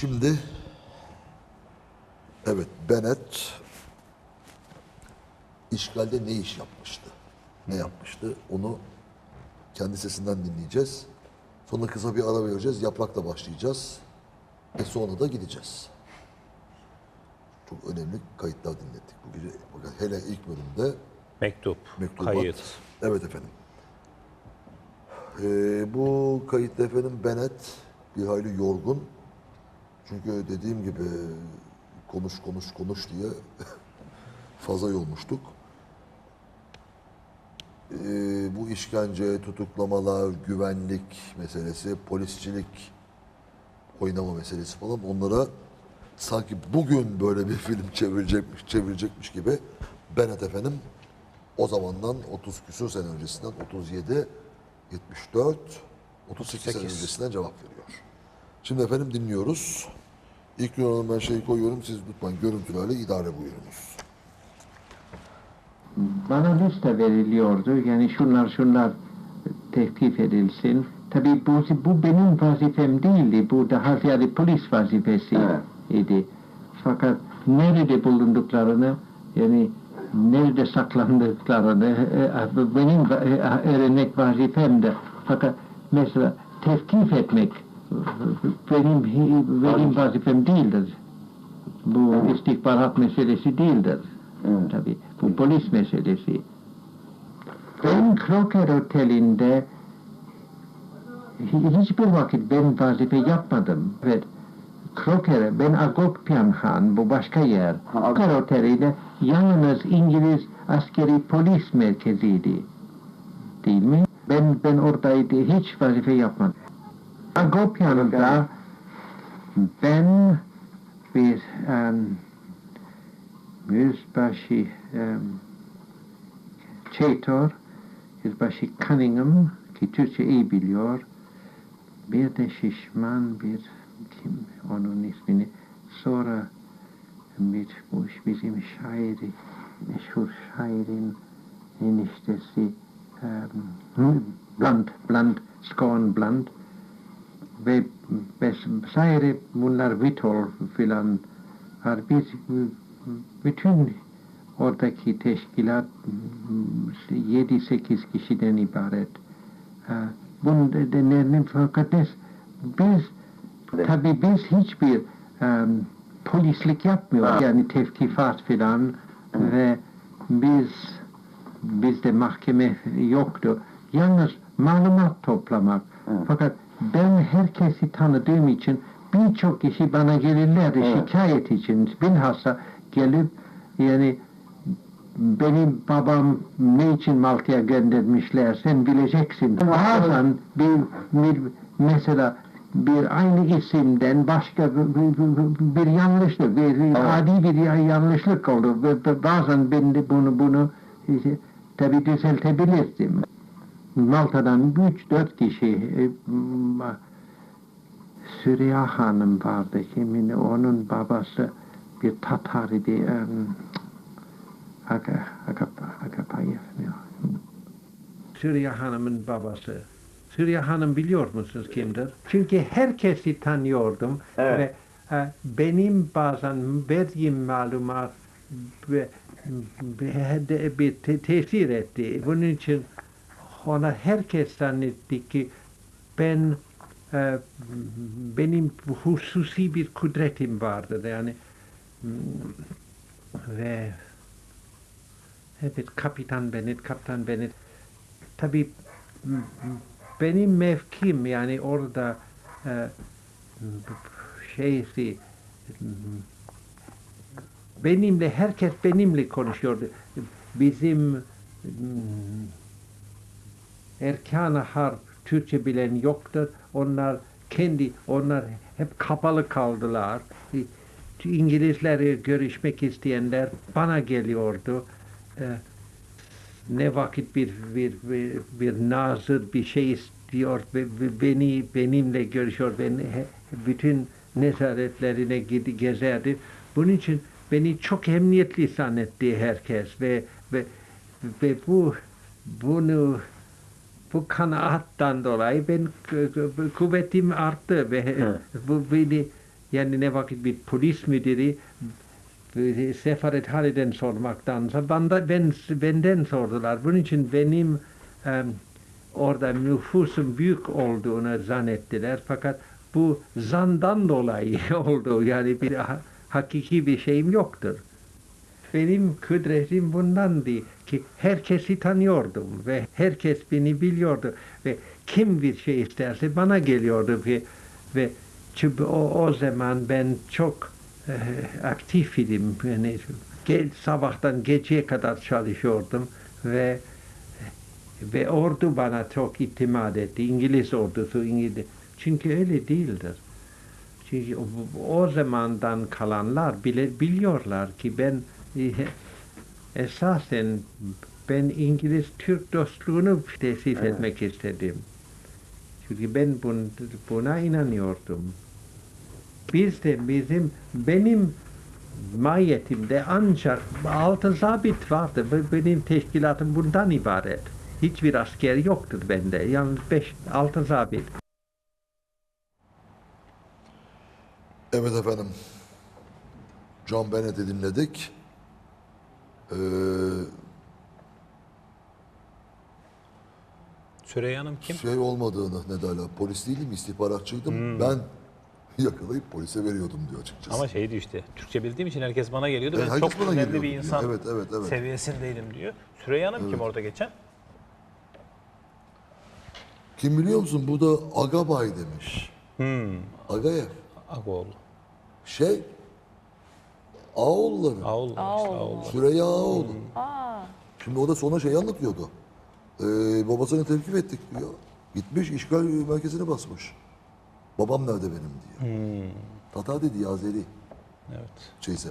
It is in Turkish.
Şimdi evet Bennett işgalde ne iş yapmıştı? Ne yapmıştı? Onu kendi sesinden dinleyeceğiz. Sonra kısa bir ara vereceğiz. Yaprakla başlayacağız. Ve sonra da gideceğiz. Çok önemli kayıtlar dinlettik bu gece. Bakın hele ilk bölümde Mektup, mektubat. kayıt. Evet efendim. Ee, bu kayıtta efendim Bennett bir hayli yorgun. Çünkü dediğim gibi konuş konuş konuş diye fazla yormuştuk. Ee, bu işkence, tutuklamalar, güvenlik meselesi, polisçilik oynama meselesi falan onlara sanki bugün böyle bir film çevirecekmiş, çevirecekmiş gibi Bennett efendim o zamandan 30 küsur sene öncesinden 37, 74, 38 sene 38. öncesinden cevap veriyor. Şimdi efendim dinliyoruz. İlk yorumdan ben şeyi koyuyorum. Siz lütfen görüntülerle idare buyurunuz. bana liste veriliyordu. Yani şunlar şunlar teklif edilsin. Tabii bu, bu benim vazifem değildi. Bu daha ziyade polis vazifesi idi. Fakat nerede bulunduklarını yani nerede saklandıklarını e, benim e, öğrenmek vazifemdi. Fakat mesela tevkif etmek benim benim vazifem değildir. Bu istihbarat meselesi değildir. Tabii bu polis meselesi. Ben Kroker Oteli'nde hi- hiçbir vakit ben vazife yapmadım. Evet. Kroker'e ben Agopyan Han bu başka yer. Kroker Oteli'de yalnız İngiliz askeri polis merkeziydi. Değil mi? Ben ben oradaydı hiç vazife yapmadım. Agopyan'da ben bir um, yüzbaşı um, Çetor, yüzbaşı Cunningham ki Türkçe iyi biliyor. Bir de şişman bir onun ismini sonra bir bu bizim şairi meşhur şairin eniştesi um, Blunt, Blunt, Scone Blunt ve vesaire bunlar Vitol filan var. Biz bütün oradaki teşkilat 7-8 kişiden ibaret. Ha, Bunu da denerim fakat biz, tabii biz hiçbir em, polislik yapmıyoruz. Yani tevkifat filan ve biz bizde mahkeme yoktu. Yalnız malumat toplamak. Fakat ben herkesi tanıdığım için birçok kişi bana gelirlerdi şikayet için. Bilhassa gelip yani benim babam ne için Malta'ya göndermişler sen bileceksin. Bazen bir, bir mesela bir aynı isimden başka bir, bir, bir- yanlışlık, bir, bir adi bir ya- yanlışlık oldu. Bazen ben de bunu bunu e, tabi düzeltebilirdim. Malta'dan üç dört kişi e, Süreyya Hanım vardı. Kimin onun babası bir Tatar idi. Süreyya Hanım'ın babası. Süreyya Hanım biliyor musunuz kimdir? Çünkü herkesi tanıyordum ve e, benim bazen verdiğim malumat ve ve- tesir etti. Bunun için ona herkes zannetti ki ben e, benim hususi bir kudretim vardı yani mm, ve evet kapitan Bennett, kaptan Bennett tabi benim mevkim yani orada e, şeysi benimle herkes benimle konuşuyordu. Bizim mm, erkan harp Türkçe bilen yoktur. Onlar kendi onlar hep kapalı kaldılar. İngilizleri görüşmek isteyenler bana geliyordu. Ee, ne vakit bir bir bir, bir nazır bir şey istiyor beni benimle görüşüyor ben he- bütün nezaretlerine gidi gezerdi. Bunun için beni çok emniyetli zannetti herkes ve ve ve bu bunu bu kanaattan dolayı ben kü- kü- kuvvetim arttı ve bu beni yani ne vakit bir polis müdürü e, Sefaret Hali'den sormaktansa bana, ben, benden sordular. Bunun için benim em, orada nüfusun büyük olduğunu zannettiler. Fakat bu zandan dolayı oldu. Yani bir ha- hakiki bir şeyim yoktur. Benim kudretim bundandı ki herkesi tanıyordum ve herkes beni biliyordu ve kim bir şey isterse bana geliyordu ve ve çünkü o, o zaman ben çok e, aktif idim. Yani ge- sabahtan geceye kadar çalışıyordum ve ve ordu bana çok itimat etti. İngiliz ordusu İngiliz. Çünkü öyle değildir. Çünkü o, o zamandan kalanlar bile biliyorlar ki ben esasen ben İngiliz-Türk dostluğunu tesis etmek istedim. Çünkü ben bun, buna inanıyordum. Biz de bizim benim mahiyetimde ancak altı zabit vardı. Be- Benim teşkilatım bundan ibaret. Hiçbir asker yoktur bende. Yalnız beş, altı zabit. Evet efendim. John Bennett'i dinledik. Ee, Süreyya Hanım kim? şey olmadığını ne derler polis değilim istihbaratçıydım. Ben yakalayıp polise veriyordum diyor açıkçası. Ama şeydi işte Türkçe bildiğim için herkes bana geliyordu. Evet, ben herkes çok bana önemli geliyordu bir diyor. insan Evet, evet, evet. seviyesindeydim diyor. Süreyya Hanım kim orada geçen? Kim biliyor musun? Bu da Agabay demiş. Hmm. Agayev. Agoğlu. Şey Ağoğulları. Ağoğlu. Süreyya Ağoğlu. Aa, Şimdi o da sonra şey anlatıyordu. Ee, babasını tevkif ettik diyor. Gitmiş işgal merkezine basmış. Babam nerede benim diyor. Tatar dedi Azeri. Evet. Şeyse.